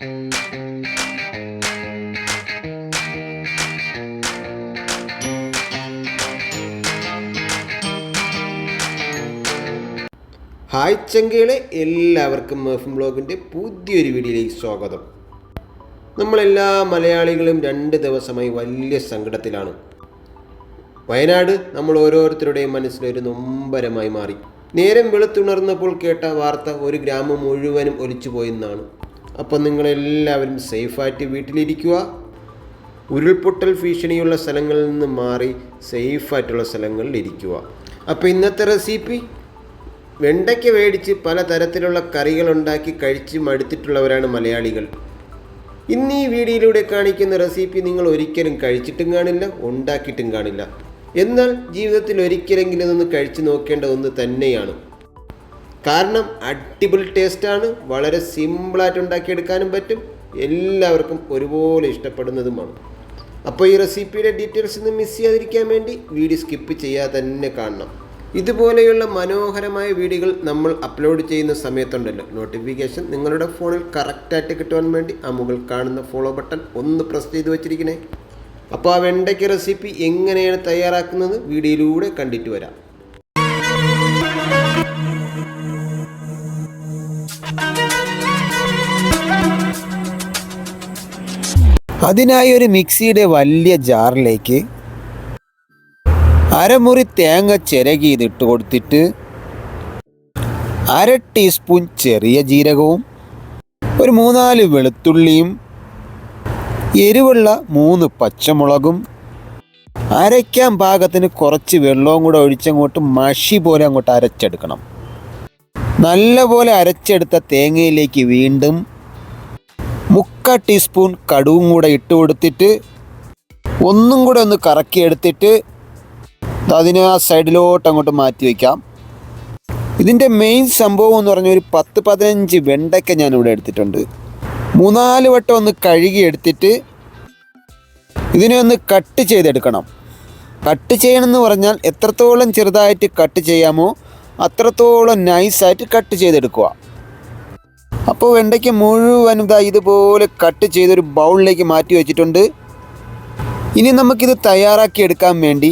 Hi ചങ്കകളെ എല്ലാവർക്കും മെഫും ബ്ലോഗിന്റെ പുതിയൊരു വീഡിയോയിലേക്ക് സ്വാഗതം. നമ്മളെല്ലാ മലയാളികളും രണ്ട് ദിവസമായി വലിയ സങ്കടത്തിലാണ്. വയനാട് നമ്മൾ ഓരോരുത്തരുടെയും മനസ്സിലൊരു നൊമ്പരമായി മാറി. നേരം വെളുത്തുണർന്നപ്പോൾ കേട്ട വാർത്ത ഒരു ഗ്രാമം മുഴുവനും ഒലിച്ചു പോയെന്നാണ് അപ്പം നിങ്ങളെല്ലാവരും സേഫായിട്ട് വീട്ടിലിരിക്കുക. ഉരുൾപൊട്ടൽ ഭീഷണിയുള്ള സ്ഥലങ്ങളിൽ നിന്ന് മാറി സേഫായിട്ടുള്ള സ്ഥലങ്ങളിൽ ഇരിക്കുക. അപ്പോൾ ഇന്നത്തെ റെസിപ്പി? വെണ്ടയ്ക്ക മേടിച്ച് പല തരത്തിലുള്ള കറികൾ ഉണ്ടാക്കി കഴിച്ച് മടുത്തിട്ടുള്ളവരാണ് മലയാളികൾ. ഇന്ന് ഈ വീഡിയോയിലൂടെ കാണിക്കുന്ന റെസിപ്പി നിങ്ങൾ ഒരിക്കലും കഴിച്ചിട്ടും കാണില്ല ഉണ്ടാക്കിയിട്ടും കാണില്ല. എന്നാൽ ജീവിതത്തിൽ ഒരിക്കലെങ്കിലും ഒന്ന് കഴിച്ചു നോക്കേണ്ട ഒന്ന് തന്നെയാണ്. കാരണം അടിപൊളി ടേസ്റ്റാണ് വളരെ സിമ്പിളായിട്ട് ഉണ്ടാക്കിയെടുക്കാനും പറ്റും എല്ലാവർക്കും ഒരുപോലെ ഇഷ്ടപ്പെടുന്നതുമാണ്. അപ്പോൾ ഈ റെസിപ്പിയുടെ ഡീറ്റെയിൽസ് ഒന്നും മിസ് ചെയ്യാതിരിക്കാൻ വേണ്ടി വീഡിയോ സ്കിപ്പ് ചെയ്യാതെ തന്നെ കാണണം. ഇതുപോലെയുള്ള മനോഹരമായ വീഡിയോകൾ നമ്മൾ അപ്ലോഡ് ചെയ്യുന്ന സമയത്തുണ്ടല്ലോ നോട്ടിഫിക്കേഷൻ നിങ്ങളുടെ ഫോണിൽ കറക്റ്റായിട്ട് കിട്ടുവാൻ വേണ്ടി ആ മുകൾ കാണുന്ന ഫോളോ ബട്ടൺ ഒന്ന് പ്രസ് ചെയ്ത് വെച്ചിരിക്കണേ. അപ്പോൾ ആ വെണ്ടയ്ക്ക് റെസിപ്പി എങ്ങനെയാണ് തയ്യാറാക്കുന്നത് വീഡിയോയിലൂടെ കണ്ടിട്ട് വരാം. അതിനായി ഒരു മിക്സിയുടെ വലിയ ജാറിലേക്ക് അരമുറി തേങ്ങ ചിരകി ഇതിട്ട് കൊടുത്തിട്ട് അര ടീസ്പൂൺ ചെറിയ ജീരകവും ഒരു മൂന്നാൽ വെളുത്തുള്ളിയും എരിവുള്ള മൂന്ന് പച്ചമുളകും അരയ്ക്കാൻ പാകത്തിന് കുറച്ച് വെള്ളവും കൂടെ ഒഴിച്ചങ്ങോട്ട് മഷി പോലെ അങ്ങോട്ട് അരച്ചെടുക്കണം. നല്ലപോലെ അരച്ചെടുത്ത തേങ്ങയിലേക്ക് വീണ്ടും മുക്കാൽ ടീസ്പൂൺ കടുവും കൂടെ ഇട്ട് കൊടുത്തിട്ട് ഒന്നും കൂടെ ഒന്ന് കറക്കി കറക്കിയെടുത്തിട്ട് അതിനെ ആ സൈഡിലോട്ട് അങ്ങോട്ട് മാറ്റി വയ്ക്കാം ഇതിന്റെ മെയിൻ സംഭവം എന്ന് പറഞ്ഞാൽ ഒരു പത്ത് പതിനഞ്ച് വെണ്ടയ്ക്ക ഞാനിവിടെ എടുത്തിട്ടുണ്ട്. മൂന്നാൽ വട്ടം ഒന്ന് കഴുകി എടുത്തിട്ട് ഇതിനെ ഒന്ന് കട്ട് ചെയ്തെടുക്കണം. കട്ട് ചെയ്യണമെന്ന് പറഞ്ഞാൽ എത്രത്തോളം ചെറുതായിട്ട് കട്ട് ചെയ്യാമോ അത്രത്തോളം നൈസായിട്ട് കട്ട് ചെയ്തെടുക്കുക. അപ്പോൾ വെണ്ടയ്ക്ക് മുഴുവനും ഇതാ ഇതുപോലെ കട്ട് ചെയ്തൊരു ബൗളിലേക്ക് മാറ്റി വെച്ചിട്ടുണ്ട്. ഇനി നമുക്കിത് തയ്യാറാക്കി എടുക്കാൻ വേണ്ടി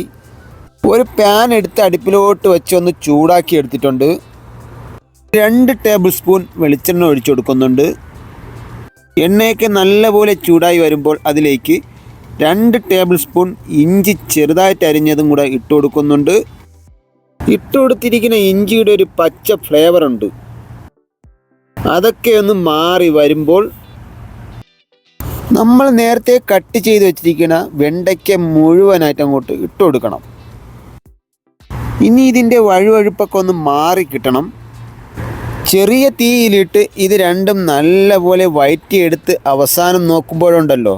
ഒരു പാൻ എടുത്ത് അടുപ്പിലോട്ട് വെച്ച് ഒന്ന് ചൂടാക്കി എടുത്തിട്ടുണ്ട്. രണ്ട് ടേബിൾ സ്പൂൺ വെളിച്ചെണ്ണ ഒഴിച്ചു കൊടുക്കുന്നുണ്ട്. എണ്ണയൊക്കെ നല്ലപോലെ ചൂടായി വരുമ്പോൾ അതിലേക്ക് രണ്ട് ടേബിൾ സ്പൂൺ ഇഞ്ചി ചെറുതായിട്ട് അരിഞ്ഞതും കൂടെ ഇട്ട് കൊടുക്കുന്നുണ്ട്. ഇട്ട് കൊടുത്തിരിക്കുന്ന ഇഞ്ചിയുടെ ഒരു പച്ച ഫ്ലേവർ ഉണ്ട്. അതൊക്കെ ഒന്ന് മാറി വരുമ്പോൾ നമ്മൾ നേരത്തെ കട്ട് ചെയ്ത് വെച്ചിരിക്കുന്ന വെണ്ടയ്ക്ക മുഴുവനായിട്ട് അങ്ങോട്ട് ഇട്ട് കൊടുക്കണം. ഇനി ഇതിന്റെ വഴുവഴുപ്പൊക്കെ ഒന്ന് മാറി കിട്ടണം. ചെറിയ തീയിലിട്ട് ഇത് രണ്ടും നല്ലപോലെ വയറ്റിയെടുത്ത് അവസാനം നോക്കുമ്പോഴുണ്ടല്ലോ.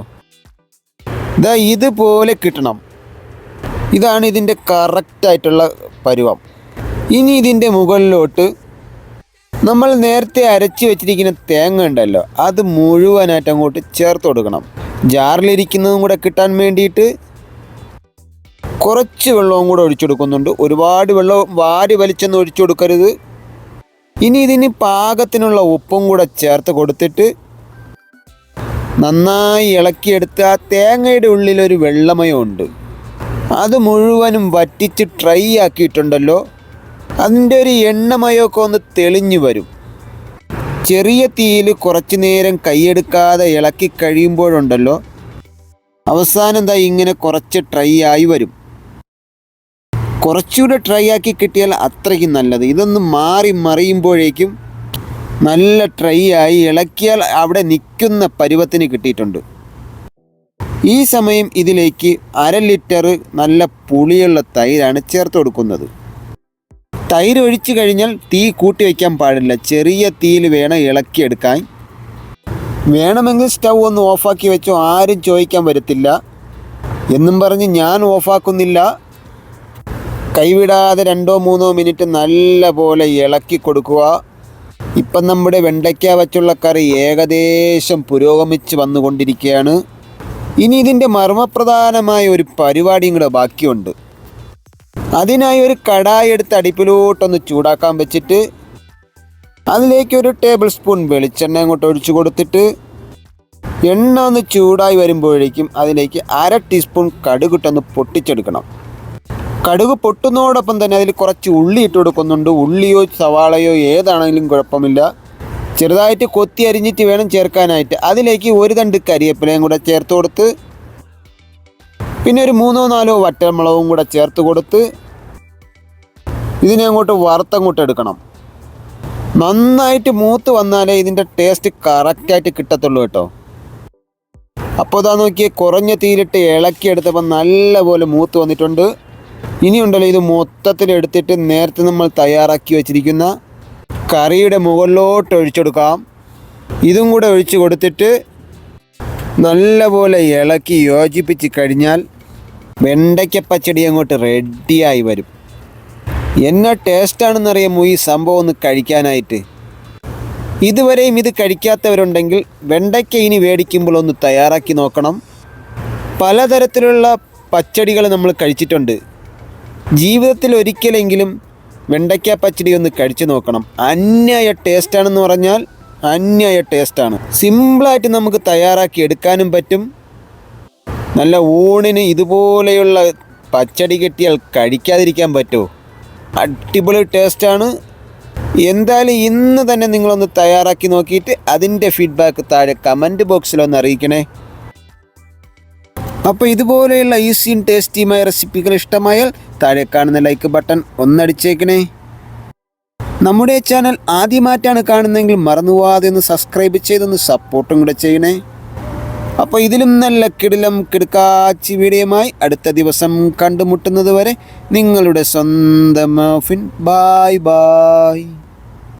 ഇതാ ഇതുപോലെ കിട്ടണം. ഇതാണ് ഇതിന്റെ കറക്റ്റായിട്ടുള്ള പരുവം. ഇനി ഇതിന്റെ മുകളിലോട്ട് നമ്മൾ നേരത്തെ അരച്ച് വെച്ചിരിക്കുന്ന തേങ്ങ ഉണ്ടല്ലോ അത് മുഴുവനായിട്ട് അങ്ങോട്ട് ചേർത്ത് കൊടുക്കണം. ജാറിലിരിക്കുന്നതും കൂടെ കിട്ടാൻ വേണ്ടിയിട്ട് കുറച്ച് വെള്ളവും കൂടെ ഒഴിച്ചു കൊടുക്കുന്നുണ്ട്. ഒരുപാട് വെള്ളം വാരി വലിച്ചൊന്നും ഒഴിച്ചു കൊടുക്കരുത്. ഇനി ഇതിന് പാകത്തിനുള്ള ഉപ്പും കൂടെ ചേർത്ത് കൊടുത്തിട്ട് നന്നായി ഇളക്കിയെടുത്ത് ആ തേങ്ങയുടെ ഉള്ളിലൊരു വെള്ളമയമുണ്ട് അത് മുഴുവനും വറ്റിച്ച് ട്രൈ ആക്കിയിട്ടുണ്ടല്ലോ. അതിന്റെ ഒരു എണ്ണമയമൊക്കെ ഒന്ന് തെളിഞ്ഞു വരും. ചെറിയ തീയിൽ കുറച്ചു നേരം കൈയെടുക്കാതെ ഇളക്കി കഴിയുമ്പോഴുണ്ടല്ലോ അവസാനം എന്താ ഇങ്ങനെ കുറച്ച് ട്രൈ ആയി വരും. കുറച്ചുകൂടെ ട്രൈ ആക്കി കിട്ടിയാൽ അത്രയ്ക്കും നല്ലത്. ഇതൊന്ന് മാറി മറിയുമ്പോഴേക്കും നല്ല ട്രൈ ആയി ഇളക്കിയാൽ അവിടെ നിൽക്കുന്ന പരുവത്തിന് കിട്ടിയിട്ടുണ്ട്. ഈ സമയം ഇതിലേക്ക് അര ലിറ്റർ നല്ല പുളിയുള്ള തൈരാണ് ചേർത്ത് കൊടുക്കുന്നത്. തൈര് ഒഴിച്ചു കഴിഞ്ഞാൽ തീ കൂട്ടി വയ്ക്കാൻ പാടില്ല. ചെറിയ തീയിൽ വേണം ഇളക്കിയെടുക്കാൻ വേണമെങ്കിൽ സ്റ്റൗ ഒന്ന് ഓഫാക്കി വെച്ചോ. ആരും ചോദിക്കാൻ വരത്തില്ല. എന്നും പറഞ്ഞ് ഞാൻ ഓഫാക്കുന്നില്ല. കൈവിടാതെ രണ്ടോ മൂന്നോ മിനിറ്റ് നല്ല പോലെ ഇളക്കി കൊടുക്കുക. ഇപ്പം നമ്മുടെ വെണ്ടയ്ക്ക വച്ചുള്ള കറി ഏകദേശം പുരോഗമിച്ച് വന്നുകൊണ്ടിരിക്കുകയാണ്. ഇനി ഇതിന്റെ മർമ്മപ്രധാനമായ ഒരു പരിപാടിയും കൂടെ ബാക്കിയുണ്ട്. അതിനായി ഒരു കടായി എടുത്ത് അടുപ്പിലോട്ടൊന്ന് ചൂടാക്കാൻ വെച്ചിട്ട് അതിലേക്ക് ഒരു ടേബിൾ സ്പൂൺ വെളിച്ചെണ്ണ അങ്ങോട്ട് ഒഴിച്ചു കൊടുത്തിട്ട് എണ്ണ ഒന്ന് ചൂടായി വരുമ്പോഴേക്കും അതിലേക്ക് അര ടീസ്പൂൺ കടുകിട്ടൊന്ന് പൊട്ടിച്ചെടുക്കണം. കടുക് പൊട്ടുന്നതോടൊപ്പം തന്നെ അതിൽ കുറച്ച് ഉള്ളി ഇട്ട് കൊടുക്കുന്നുണ്ട്. ഉള്ളിയോ സവാളയോ ഏതാണെങ്കിലും കുഴപ്പമില്ല. ചെറുതായിട്ട് കൊത്തി അരിഞ്ഞിട്ട് വേണം ചേർക്കാനായിട്ട്. അതിലേക്ക് ഒരു തണ്ട് കരിയേപ്പിലയും കൂടെ ചേർത്ത് കൊടുത്ത് പിന്നെ ഒരു മൂന്നോ നാലോ വറ്റൽമുളകും കൂടെ ചേർത്ത് കൊടുത്ത് ഇതിനെ അങ്ങോട്ട് വറുത്തങ്ങോട്ട് എടുക്കണം. നന്നായിട്ട് മൂത്ത് വന്നാലേ ഇതിന്റെ ടേസ്റ്റ് കറക്റ്റായിട്ട് കിട്ടത്തുള്ളൂ കേട്ടോ. അപ്പോൾ ഇതാ നോക്കിയേ കുറഞ്ഞ തീയിലിട്ട് ഇളക്കിയെടുത്തപ്പോൾ നല്ലപോലെ മൂത്ത് വന്നിട്ടുണ്ട്. ഇനിയുണ്ടല്ലോ ഇത് മൊത്തത്തിൽ എടുത്തിട്ട് നേരത്തെ നമ്മൾ തയ്യാറാക്കി വെച്ചിരിക്കുന്ന കറിയുടെ മുകളിലോട്ട് ഒഴിച്ചെടുക്കാം ഇതും കൂടെ ഒഴിച്ച് കൊടുത്തിട്ട് നല്ലപോലെ ഇളക്കി യോജിപ്പിച്ച് കഴിഞ്ഞാൽ വെണ്ടയ്ക്ക പച്ചടി അങ്ങോട്ട് റെഡിയായി വരും. എന്നാ ടേസ്റ്റാണെന്നറിയാമോ ഈ സംഭവം ഒന്ന് കഴിക്കാനായിട്ട്. ഇതുവരെയും ഇത് കഴിക്കാത്തവരുണ്ടെങ്കിൽ വെണ്ടയ്ക്ക ഇനി മേടിക്കുമ്പോൾ ഒന്ന് തയ്യാറാക്കി നോക്കണം. പലതരത്തിലുള്ള പച്ചടികൾ നമ്മൾ കഴിച്ചിട്ടുണ്ട്. ജീവിതത്തിൽ ഒരിക്കലെങ്കിലും വെണ്ടയ്ക്ക പച്ചടി ഒന്ന് കഴിച്ചു നോക്കണം. അന്യായ ടേസ്റ്റാണെന്ന് പറഞ്ഞാൽ അന്യായ ടേസ്റ്റാണ്. സിമ്പിളായിട്ട് നമുക്ക് തയ്യാറാക്കി എടുക്കാനും പറ്റും. നല്ല ഊണിന് ഇതുപോലെയുള്ള പച്ചടി കിട്ടിയാൽ കഴിക്കാതിരിക്കാൻ പറ്റുമോ? അടിപൊളി ടേസ്റ്റാണ്. എന്തായാലും ഇന്ന് തന്നെ നിങ്ങളൊന്ന് തയ്യാറാക്കി നോക്കിയിട്ട് അതിന്റെ ഫീഡ്ബാക്ക് താഴെ കമന്റ് ബോക്സിലൊന്ന് അറിയിക്കണേ. അപ്പോൾ ഇതുപോലെയുള്ള ഈസിയും ടേസ്റ്റിയുമായ റെസിപ്പികൾ ഇഷ്ടമായാൽ താഴെ കാണുന്ന ലൈക്ക് ബട്ടൺ ഒന്നടിച്ചേക്കണേ നമ്മുടെ ചാനൽ ആദ്യമായിട്ടാണ് കാണുന്നതെങ്കിൽ മറന്നുപോകാതെ ഒന്ന് സബ്സ്ക്രൈബ് ചെയ്തൊന്ന് സപ്പോർട്ടും കൂടെ ചെയ്യണേ. അപ്പോൾ ഇതിലും നല്ല കിടിലം കിടക്കാച്ചി വീഡിയോമായി അടുത്ത ദിവസം കണ്ടുമുട്ടുന്നത് വരെ നിങ്ങളുടെ സ്വന്തം ഓഫിൻ ബായ് ബായ്